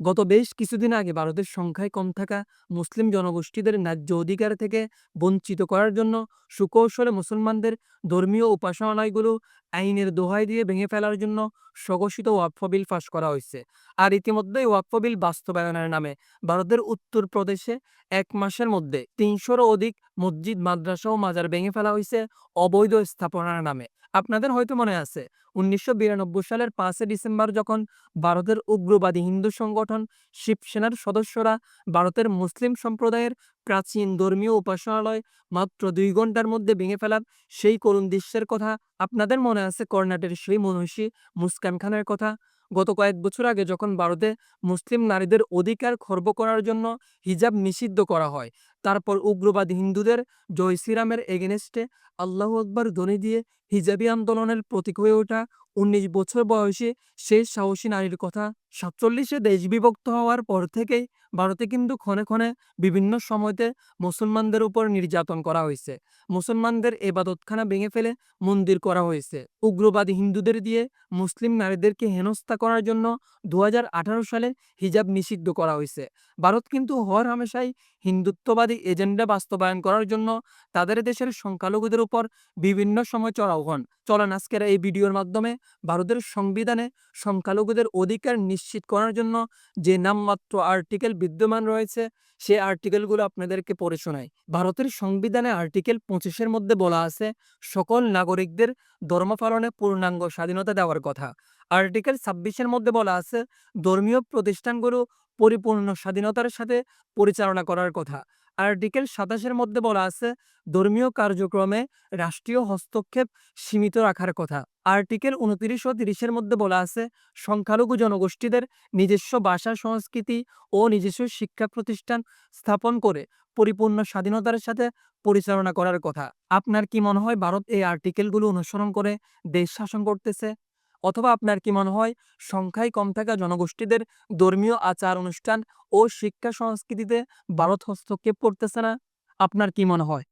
গত বেশ কিছুদিন আগে ভারতের সংখ্যায় কম থাকা মুসলিম জনগোষ্ঠীদের ন্যায্য অধিকার থেকে বঞ্চিত করার জন্য সুকৌশলে মুসলমানদের ধর্মীয় উপাসনালয়গুলো আইনের দোহাই দিয়ে ভেঙে ফেলার জন্য স্বঘোষিত ওয়াকফ বিল পাশ করা হয়েছে। আর ইতিমধ্যেই ওয়াকফ বিল বাস্তবায়নের নামে ভারতের উত্তরপ্রদেশে এক মাসের মধ্যে তিনশোরও অধিক মসজিদ, মাদ্রাসা ও মাজার ভেঙে ফেলা হয়েছে অবৈধ স্থাপনার নামে। আপনাদের হয়তো মনে আছে, উনিশশো বিরানব্বই সালের পাঁচই ডিসেম্বর যখন ভারতের উগ্রবাদী হিন্দু সংগঠন শিবসেনার সদস্যরা ভারতের মুসলিম সম্প্রদায়ের প্রাচীন ধর্মীয় উপাসনালয় মাত্র দুই ঘণ্টার মধ্যে ভেঙে ফেলার সেই করুণ দৃশ্যের কথা আপনাদের মনে আছে? কর্ণাটের সেই মনীষী মুস্কান খানের কথা। গত কয়েক বছর আগে যখন ভারতে মুসলিম নারীদের অধিকার খর্ব করার জন্য হিজাব নিষিদ্ধ করা হয় তারপর উগ্রবাদী হিন্দুদের জয় শ্রীরামের এগেনেস্টে আল্লাহ আকবর ধ্বনি দিয়ে হিজাবি আন্দোলনের প্রতীক হয়ে ওঠা উনিশ বছর বয়সী সেই সাহসী নারীর কথা সাতচল্লিশে দেশ বিভক্ত হওয়ার পর থেকেই ভারতে কিন্তু ক্ষণে ক্ষণে বিভিন্ন সময়তে মুসলমানদের উপর নির্যাতন করা হয়েছে। মুসলমানদের এবাদতখানা ভেঙে ফেলে মন্দির করা হয়েছে। উগ্রবাদী হিন্দুদের দিয়ে মুসলিম নারীদেরকে হেনস্থা করার জন্য দু হাজার আঠারো সালে হিজাব নিষিদ্ধ করা হয়েছে। ভারত কিন্তু হর হামেশাই হিন্দুত্ববাদী এজেন্ডা বাস্তবায়ন করার জন্য তাদের দেশের সংখ্যালঘুদের উপর বিভিন্ন সময় চড়াও হন চলেন আজকের এই ভিডিওর মাধ্যমে ভারতের সংবিধানে সংখ্যালঘুদের অধিকার নিশ্চিত করার জন্য যে নামমাত্র আর্টিকেল বিদ্যমান রয়েছে, সে আর্টিকেলগুলো আপনাদেরকে পড়ে শোনাই। ভারতের সংবিধানে আর্টিকেল পঁচিশের মধ্যে বলা আছে, সকল নাগরিকদের ধর্ম পালনে পূর্ণাঙ্গ স্বাধীনতা দেওয়ার কথা। আর্টিকেল ছাব্বিশের মধ্যে বলা আছে, ধর্মীয় প্রতিষ্ঠানগুলো পরিপূর্ণ স্বাধীনতার সাথে পরিচালনা করার কথা। আর্টিকেল সাতাশের মধ্যে বলা আছে, ধর্মীয় কার্যক্রমে রাষ্ট্রীয় হস্তক্ষেপ সীমিত রাখার কথা। আর্টিকেল উনত্রিশ ও তিরিশের মধ্যে বলা আছে, সংখ্যালঘু জনগোষ্ঠীদের নিজস্ব ভাষা, সংস্কৃতি ও নিজস্ব শিক্ষা প্রতিষ্ঠান স্থাপন করে পরিপূর্ণ স্বাধীনতার সাথে পরিচালনা করার কথা। আপনার কি মনে হয়, ভারত এই আর্টিকেলগুলো অনুসরণ করে দেশ শাসন করতেছে? অথবা আপনার কি মনে হয়, সংখ্যায় কম থাকা জনগোষ্ঠীদের ধর্মীয় আচার অনুষ্ঠান ও শিক্ষা সংস্কৃতিতে ভারত হস্তক্ষেপ করতেছে না? আপনার কি মনে হয়?